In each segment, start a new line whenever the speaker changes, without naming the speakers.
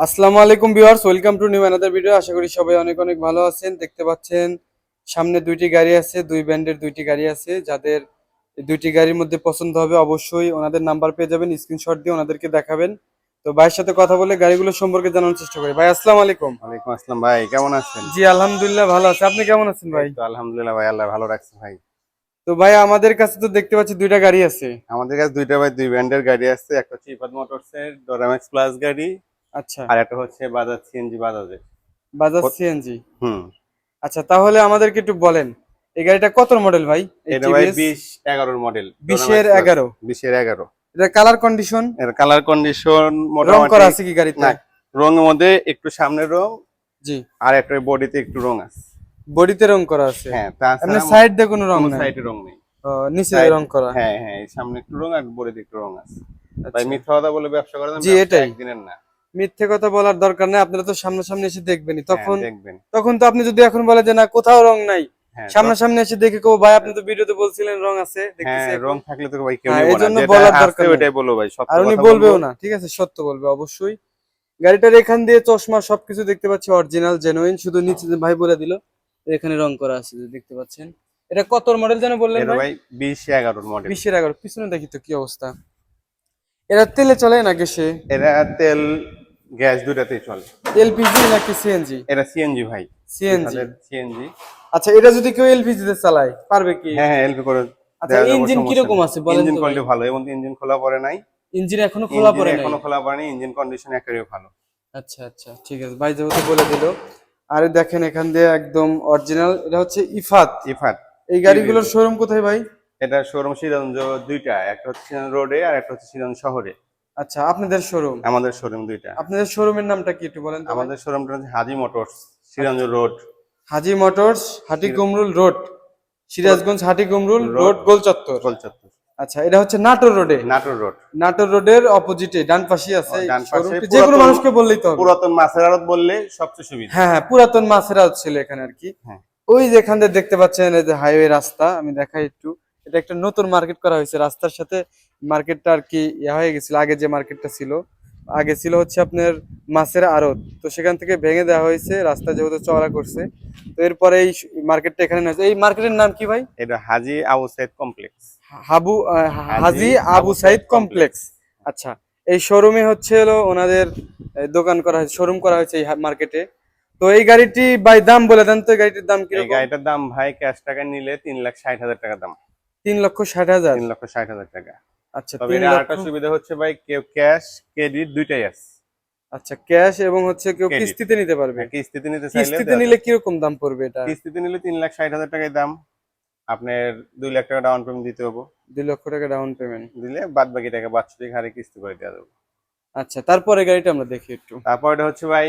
আসসালামু আলাইকুম viewers welcome to new another video. আশা করি সবাই অনেক অনেক ভালো আছেন। দেখতে পাচ্ছেন সামনে দুইটি গাড়ি আছে দুই ব্র্যান্ডের দুইটি গাড়ি আছে। যাদের এই দুইটি গাড়ির মধ্যে পছন্দ হবে অবশ্যই ওনাদের নাম্বার পেয়ে যাবেন স্ক্রিনশট দিয়ে ওনাদেরকে দেখাবেন। তো ভাইয়ের সাথে কথা বলে গাড়িগুলো সম্পর্কে জানানোর চেষ্টা করি। ভাই আসসালামু আলাইকুম।
ওয়ালাইকুম আসসালাম ভাই কেমন আছেন?
জি আলহামদুলিল্লাহ ভালো আছে। আপনি কেমন আছেন ভাই?
তো আলহামদুলিল্লাহ ভাই আল্লাহ ভালো রাখছে ভাই।
তো ভাই আমাদের কাছে তো দেখতে পাচ্ছি দুইটা গাড়ি আছে।
আমাদের কাছে দুইটা ভাই দুই ব্র্যান্ডের গাড়ি আছে। একটা হচ্ছে ইফাদ মোটরস এর ডোরাম্যাক্স প্লাস গাড়ি।
আচ্ছা।
আর একটা হচ্ছে বাজাজ সিএনজি বাজাজের
বাজাজ সিএনজি?
হুম।
আচ্ছা তাহলে আমাদেরকে একটু বলেন এই গাড়িটা কত মডেল ভাই?
এটা ভাই বিশ এগারোর মডেল
বিশের এগারো।
বিশের এগারো।
এটা কালার কন্ডিশন
এর কালার কন্ডিশন
রং করা আছে কি গাড়িতে?
না রঙের মধ্যে একটু সামনের রং
জি।
আর একটা বডিতে একটু রং আছে।
বডিতে রং করা আছে?
হ্যাঁ তাছাড়া
সাইড দিয়ে কোনো রং নাই?
সাইডে রং নেই।
নিচে রং করা।
হ্যাঁ হ্যাঁ সামনে একটু রং আর বডিতে একটু রং আছে।
আচ্ছা।
ভাই মিথ্যা কথা বলে ব্যবসা করেন
জি, এটাই।
একদিনের না।
মিথ্যে কথা বলার দরকার নাই আপনারা তো সামনাসামনি এসে দেখবেনই।
হ্যাঁ,
তখন তখন তো আপনি যদি এখন বলে যে না কোথাও রং নাই
হ্যাঁ
সামনাসামনি এসে দেখে কো ভাই আপনি তো ভিডিওতে বলছিলেন রং আছে দেখতেছি
হ্যাঁ রং থাকলে তো ভাই কেউ
এজন্য বলার দরকার।
ওইটাই বলো ভাই সত্য
আর উনি বলবেও না ঠিক আছে? সত্য বলবে অবশ্যই। গাড়িটার এখান দিয়ে চশমা সবকিছু দেখতে পাচ্ছি অরিজিনাল জেনুইন শুধু নিচে যে ভাই বলে দিল এখানে রং করা আছে যে দেখতে পাচ্ছেন। এটা কত মডেল যেন বললেন ভাই?
ভাই বিশ এগারোর মডেল
বিশের এগারো পিছনে দেখি তো কি অবস্থা। এটা তেলে চলে না গ্যাসে
এরা তেল গ্যাস দুটাতেই চলে।
এলপিজি নাকি সিএনজি?
এটা সিএনজি ভাই।
সিএনজি।
সিএনজি।
আচ্ছা এটা যদি কেউ এলপিজি তে চালায় পারবে কি?
হ্যাঁ হ্যাঁ এলপি করে
আচ্ছা ইঞ্জিন কীরকম আছে বলেন
ইঞ্জিন কোয়ালিটি ভালো এবং ইঞ্জিন খোলা পড়ে নাই।
ইঞ্জিন এখনও খোলা পড়ে নাই?
এখনও খোলা পড়েনি ইঞ্জিন কন্ডিশন একেবারে ভালো।
আচ্ছা আচ্ছা ঠিক আছে। ভাই যেহেতু বলে দিল আর দেখেন এখান দিয়ে একদম অরিজিনাল এটা হচ্ছে ইফাত।
ইফাত।
এই গাড়িগুলোর শোরুম কোথায় ভাই?
এটা শোরুম সিরাঞ্জ দুইটা একটা হচ্ছে রোডে আর একটা হচ্ছে সিরাঞ্জ শহরে।
আচ্ছা আপনাদের শোরুম
আমাদের শোরুম দুইটা।
আপনাদের শোরুমের নামটা কি একটু বলেন
আমাদের শোরুমটা হচ্ছে Haji motors Sirajganj road
Haji motors Hati Kumrul road Sirajganj Hati Kumrul road গোল চত্বর
গোলচত্বর।
আচ্ছা এটা হচ্ছে নাটোর রোডে
নাটোর রোড
নাটোর রোডের অপোজিটে ডান পাশে আছে। যে কোনো মানুষকে বললেই তো
পুরাতন মাছের আড়ত বললে সবচেয়ে সুবিধা।
হ্যাঁ হ্যাঁ পুরাতন মাছেরা ছিল এখানে আর কি।
হ্যাঁ।
ওই যেখান দিয়ে দেখতে পাচ্ছেন এই যে হাইওয়ে রাস্তা আমি দেখাই একটু। এটা একটা নতুন মার্কেট করা হয়েছে। রাস্তার সাথে মার্কেটটা আর কি ইয়া হয়ে গেছিল আগে যে মার্কেটটা ছিল। আগে ছিল হচ্ছে আপনার মাছের আড়ত। তো সেখান থেকে ভেঙে দেওয়া হয়েছে রাস্তা যেহেতু চওড়া করছে। তো এরপরে এই মার্কেটটা এখানে নেওয়া এই মার্কেটের নাম কি ভাই?
এটা হাজি আবু সাইদ কমপ্লেক্স
হাবু
হাজি
আবু সাইদ কমপ্লেক্স আচ্ছা এই শোরুমে হচ্ছে হলো ওনাদের দোকান করা হয়েছে শোরুম করা হয়েছে এই মার্কেটে তো এই গাড়িটি বাই দাম বলে দেন তো এই গাড়িটির দাম
এই গাড়িটার দাম ভাই ক্যাশ টাকা নিলে তিন লাখ ষাট হাজার টাকা দাম।
তিন লক্ষ ষাট হাজার?
তিন লক্ষ ষাট হাজার টাকা।
আচ্ছা
তবে এটা আরেকটা সুবিধা হচ্ছে ভাই কেউ ক্যাশ ক্রেডিট দুইটাই আছে।
আচ্ছা ক্যাশ এবং হচ্ছে কেউ কিস্তিতে নিতে পারবে?
কিস্তিতে নিতে চাইলে
কিস্তিতে নিলে কীরকম দাম পড়বে এটা?
কিস্তিতে নিলে তিন লাখ ষাট হাজার টাকায় দাম। আপনার দুই লাখ টাকা ডাউন পেমেন্ট দিতে হবে।
দুই লক্ষ টাকা ডাউন পেমেন্ট
দিলে বাদ বাকি টাকা বাৎসরিক হারে কিস্তি করে দেওয়া যাবে।
আচ্ছা তারপরে গাড়িটা আমরা দেখি একটু।
তারপর এটা হচ্ছে ভাই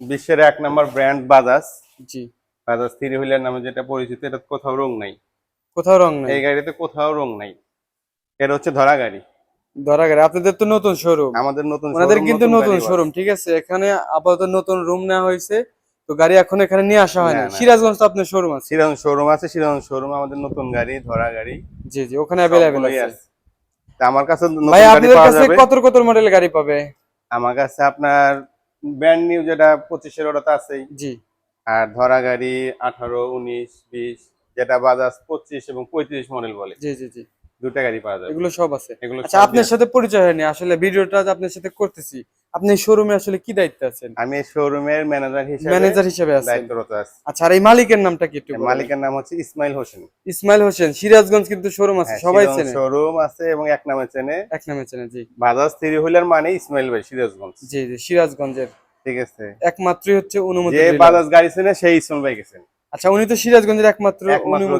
বিশ্বের এক নম্বর ব্র্যান্ড বাজাজ
জি।
বাজাজ থ্রি হুইলার নামে যেটা পরিচিত এটা কোথাও রং নাই।
কোথাও রং নাই।
এই গাড়িতে কোথাও রং নাই। এটা হচ্ছে ধরা গাড়ি।
ধরা গাড়ি। আপনাদের তো নতুন শোরুম
আমাদের নতুন
ওনাদের কিন্তু নতুন শোরুম ঠিক আছে? এখানে আপাতত নতুন রুম নেওয়া হয়েছে। তো গাড়ি এখন এখানে নিয়ে আসা হয় না
না, না।
সিরাজগঞ্জ তো আপনার শোরুম আছে।
সিরাজ শোরুম আছে সিরাজ শোরুম আমাদের নতুন গাড়ি ধরা গাড়ি।
জি জি ওখানে অ্যাভেলেবেল আছে।
আছে। তা আমার কাছে নতুন
ভাই আপনাদের কাছে কত কত মডেল গাড়ি পাবে?
আমার কাছে আপনার ব্র্যান্ড নিউ যেটা পঁচিশের ওটা আছেই।
জি।
আর ধরা গাড়ি আঠারো উনিশ বিশ। যেটা বাজাজ পঁচিশ এবং পঁয়ত্রিশ মডেল বলে।
জি জি জি।
দুটা গাড়ি পাওয়া যাবে।
এগুলো সব আছে।
এগুলো
আচ্ছা আপনার সাথে পরিচয় হয়নি। আসলে ভিডিওটা আপনার সাথে করতেছি আপনি শোরুমে আসলে কি দায়িত্বে আছেন?
আমি শোরুমের ম্যানেজার হিসেবে
ম্যানেজার হিসেবে আছেন।
দায়িত্বরত আছি।
আচ্ছা আর এই মালিকের নামটা কি একটু
মালিকের নাম হচ্ছে ইসমাইল হোসেন।
ইসমাইল হোসেন সিরাজগঞ্জ কিন্তু শোরুম আছে
হ্যাঁ,
সবাই চেনে।
শোরুম আছে এবং এক নামে চেনে।
এক নামে চেনে জি।
বাজাজ থ্রি হুইলার মানে ইসমাইল ভাই সিরাজগঞ্জ।
জি জি সিরাজগঞ্জের।
ঠিক আছে।
একমাত্রই হচ্ছে অনুমতি
যে। বাজাজ গাড়ি চেনে সেই ইসমাইল ভাই গেছেন
আচ্ছা উনি তো সিরাজগঞ্জের একমাত্র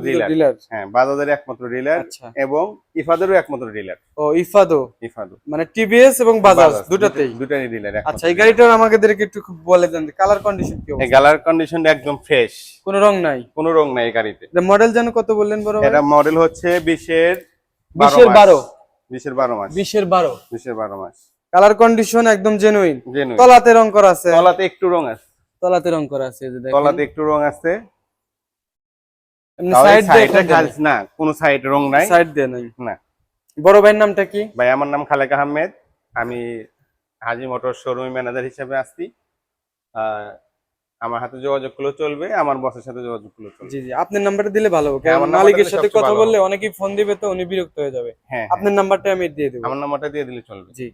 ডিলার
হ্যাঁ বাজাজের একমাত্র ডিলার
আচ্ছা।
এবং ইফাদেরও একমাত্র ডিলার
ও ইফাদো?
ইফাদু।
মানে টিভিএস এবং বাজাজ দুটাতেই?
দুটারই ডিলার
আচ্ছা এই গাড়িটার আমাদেরকে একটু খুব বলে দেন কালার কন্ডিশন কি
এই কালার কন্ডিশন একদম ফ্রেশ
কোনো রং নাই?
কোনো রং নাই এই গাড়িতে।
মডেল যেন কত বললেন বড়
এটা মডেল হচ্ছে বিশের
বিশের বারো।
বিশের বারো মাস।
বিশের বারো।
বিশের বারো মাস।
কালার কন্ডিশন একদম জেনুইন
জেনুইন
তলাতে রং করা আছে।
তলাতে একটু রং আছে।
তলাতে রং করা আছে।
তলাতে একটু রং আছে।
সাইড দিয়ে
সাইডে খালি না কোনো সাইড রং নাই।
সাইড দিয়ে নাই।
না।
বড় ভাইয়ের নামটা কি?
ভাই আমার নাম খালেক আহমেদ। আমি হাজি মোটর শোরুম ম্যানেজার হিসেবে আসছি। আমার হাতে যোগাযোগ করলেও চলবে আমার বসের সাথে যোগাযোগ করলেও চলবে।
জি জি আপনার নাম্বারটা দিলে ভালো হবে
হ্যাঁ,
কারণ মালিকের সাথে কথা বললে অনেকেই ফোন দিবে তো উনি বিরক্ত হয়ে যাবে।
হ্যাঁ হ্যাঁ।
আপনার নাম্বারটা আমি দিয়ে দেবো।
আমার নাম্বারটা দিয়ে দিলে চলবে।
জি।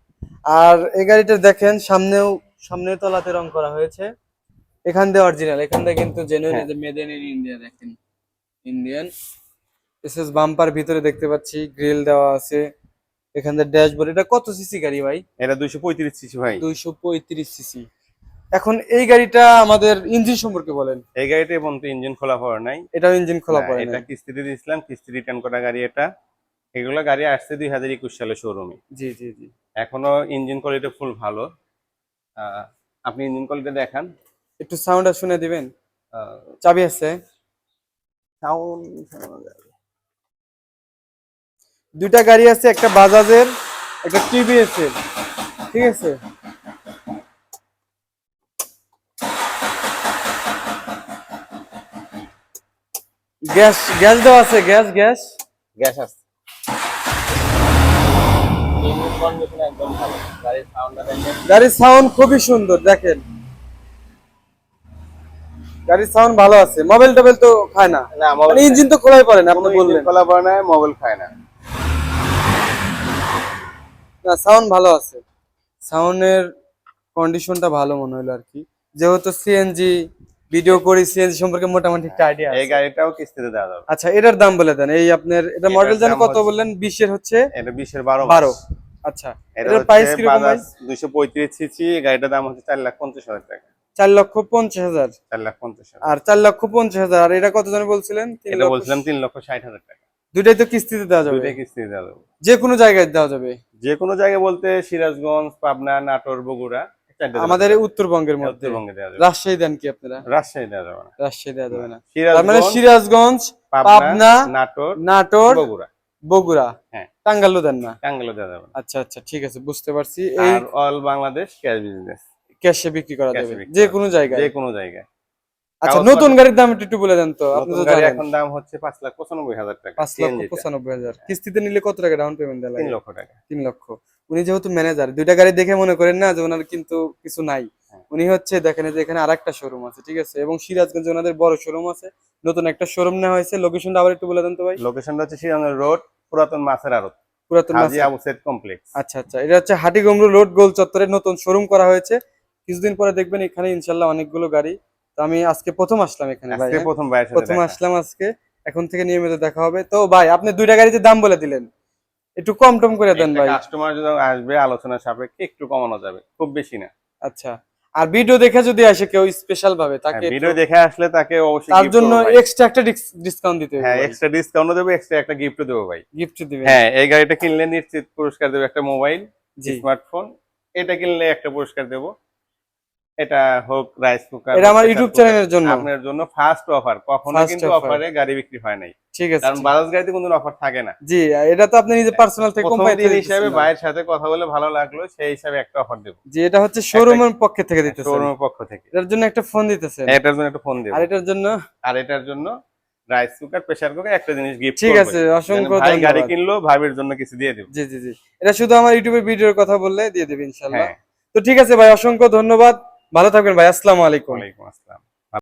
আর এই গাড়িটা দেখেন সামনেও সামনের তলাতে রং করা হয়েছে। এখান দিয়ে অরিজিনাল এখান দিয়ে কিন্তু জেনুইন
হ্যাঁ।
যে মেড ইন ইন্ডিয়া দেখেন। ইন্ডিয়ান এসএস বাম্পার ভিতরে দেখতে পাচ্ছি গ্রিল দেওয়া আছে। এখান ড্যাশবোর্ড এটা কত সিসি গাড়ি ভাই?
এটা দুইশো পঁয়ত্রিশ সিসি ভাই।
দুইশো পঁয়ত্রিশ সিসি এখন এই গাড়িটা আমাদের ইঞ্জিন সম্পর্কে বলেন।
এই গাড়িটা পর্যন্ত ইঞ্জিন খোলা পড়ে নাই।
এটাও ইঞ্জিন খোলা পড়ে
এটা কিস্তিতে দিয়েছিলাম কিস্তি রিটার্ন করা গাড়ি এটা। এগুলো গাড়ি আসছে দুই হাজার একুশ সালে শোরুমে
জি জি জি।
এখনও ইঞ্জিন কোয়ালিটি ফুল ভালো। আহ, আপনি ইঞ্জিন কোয়ালিটি দেখান।
একটু সাউন্ড শুনে দিবেন। চাবি আছে? দুইটা গাড়ি আছে একটা বাজাজের একটা টিভিএস এর ঠিক আছে? গ্যাস গ্যাস দেওয়া আছে গ্যাস গ্যাস?
গ্যাস দেখেন
গাড়ির সাউন্ড খুবই সুন্দর দেখেন। গাড়ির সাউন্ড ভালো আছে। মোবাইল টোবাইল তো খায় না।
না
মানে ইঞ্জিন তো খোলাই পড়ে না আপনি বললেন।
খোলা পড়ে না মোবাইল খায় না।
না সাউন্ড ভালো আছে। সাউন্ডের কন্ডিশনটা ভালো মনে হলো আর কি। যেহেতু সিএনজি ভিডিও করি সিএনজি সম্পর্কে মোটামুটি একটা আইডিয়া
এই গাড়িটাও কিস্তিতে দেওয়া যাবে।
আচ্ছা এটার দাম বলে দেন। এই আপনার এটা মডেল জানো
দাম
কত বললেন? বিশের হচ্ছে
এটা বিশের বারো
বারো। আচ্ছা
এটা
এটার প্রাইস?
বাজাজ দুইশো পঁয়ত্রিশ সিসি গাড়িটার দাম হচ্ছে চার লাখ পঞ্চাশ হাজার টাকা।
চার লক্ষ পঞ্চাশ হাজার।
চার লাখ পঞ্চাশ হাজার।
আর চার লক্ষ পঞ্চাশ হাজার আর এটা কত জন বলছিলেন
এটা বলছিলাম তিন লক্ষ ষাট হাজার টাকা।
দুইটাই তো কিস্তিতে দেওয়া যাবে।
দুইটাই কিস্তিতে দেওয়া যাবে।
যে কোনো জায়গায় দেওয়া যাবে।
যে কোনো জায়গায় বলতে সিরাজগঞ্জ পাবনা নাটোর বগুড়া
আমাদের উত্তরবঙ্গের মধ্যে।
দেওয়া যাবে।
রাজশাহী দেন কি আপনারা?
রাজশাহী দেওয়া যাবে না।
রাজশাহী দেওয়া যাবে না। তার মানে
সিরাজগঞ্জ পাবনা নাটোর
নাটোর
বগুড়া।
বগুড়া।
হ্যাঁ।
টাঙ্গাইলও দেন না।
টাঙ্গাইলে দেওয়া যাবে
আচ্ছা আচ্ছা ঠিক আছে বুঝতে পারছি। এই
অল বাংলাদেশ ক্যাশ বিজনেস।
ক্যাশে বিক্রি করা যাবে। যে কোনো জায়গায়।
যে কোনো জায়গায়।
আচ্ছা নতুন গাড়ির দাম একটু বলে দেন তো আপনি তো জানেন।
এখন দাম হচ্ছে পাঁচ লাখ পঁচানব্বই হাজার টাকা
পাঁচ লক্ষ
CNG টা।
পঁচানব্বই হাজার। কিস্তিতে নিলে কত টাকা ডাউন পেমেন্ট দেওয়া লাগে?
লক্ষ টাকা।
তিন লক্ষ। উনি যেহেতু ম্যানেজার দুইটা গাড়ি দেখে মনে করেন না যে ওনার কিন্তু কিছু নাই।
হ্যাঁ।
উনি হচ্ছে দেখেন যে এখানে আরেকটা শোরুম আছে ঠিক আছে? এবং সিরাজগঞ্জে ওনাদের বড় শোরুম আছে। নতুন একটা শোরুম নেওয়া হয়েছে। লোকেশনটা আবার একটু বলে দেন তো ভাই।
লোকেশনটা হচ্ছে শ্রীরামগঞ্জ রোড পুরাতন মাছের আড়ত।
পুরাতন
হাজি আবু সেট কমপ্লেক্স
আচ্ছা আচ্ছা। এটা হচ্ছে হাটিগমরু রোড গোল চত্বরে নতুন শোরুম করা হয়েছে। কিছুদিন পরে দেখবেন এখানে ইনশাল্লাহ অনেকগুলো গাড়ি। তো আমি আজকে প্রথম আসলাম এখানে ভাই হ্যাঁ?
প্রথম
প্রথম আসলাম আজকে। এখন থেকে নিয়মিত দেখা হবে। তো ভাই আপনি দুইটা গাড়িতে দাম বলে দিলেন। একটু কম টম করে দেন ভাই।
কাস্টমার যদি আসবে আলোচনা সাপেক্ষে একটু কমানো যাবে খুব বেশি না।
আচ্ছা। আর ভিডিও দেখে যদি আসে কেউ স্পেশাল ভাবে তাকে
হ্যাঁ, ভিডিও দেখে আসলে তাকে অবশ্যই
তার জন্য এক্সট্রা একটা ডিসকাউন্ট দিতে
হ্যাঁ
হবে
এক্সট্রা ডিসকাউন্টও দেবো এক্সট্রা একটা গিফটও দেবো ভাই।
গিফট দিবেন।
হ্যাঁ এই গাড়িটা কিনলে নিশ্চিত পুরস্কার দেবো একটা মোবাইল
জি।
স্মার্টফোন এটা কিনলে একটা পুরস্কার দেবো। এটা হোক রাইস কুকার
এটা আমার ইউটিউব চ্যানেলের জন্য।
আপনার জন্য ফার্স্ট অফার কখনো কিন্তু অফারে গাড়ি বিক্রি হয় নাই।
ঠিক আছে।
কারণ বাজাজ গাড়িতে কোনো অফার থাকে না।
জি এটা তো আপনি নিজে পার্সোনাল থেকে কোম্পানি
দিন হিসাবে ভাইয়ের সাথে কথা বলে ভালো লাগল সেই হিসাবে একটা অফার দেবো।
জি এটা হচ্ছে শোরুমের পক্ষ থেকে দিতেছেন।
শোরুমের পক্ষ থেকে।
এটার জন্য একটা ফোন দিতেছেন।
এটার জন্য একটা ফোন দেবো।
আর এটার জন্য?
আর এটার জন্য রাইস কুকার প্রেসার কুকার একটা জিনিস গিফট
ঠিক আছে অসংখ্য
ভাই গাড়ি কিনলো ভাবির জন্য কিছু দিয়ে দেবো।
জি জি জি। এটা শুধু আমার ইউটিউবের ভিডিওর কথা বললে দিয়ে দেবে ইনশাল্লাহ
হ্যাঁ।
তো ঠিক আছে ভাই অসংখ্য ধন্যবাদ। ভালো থাকবেন ভাই আসসালামু আলাইকুম।
আসসালাম।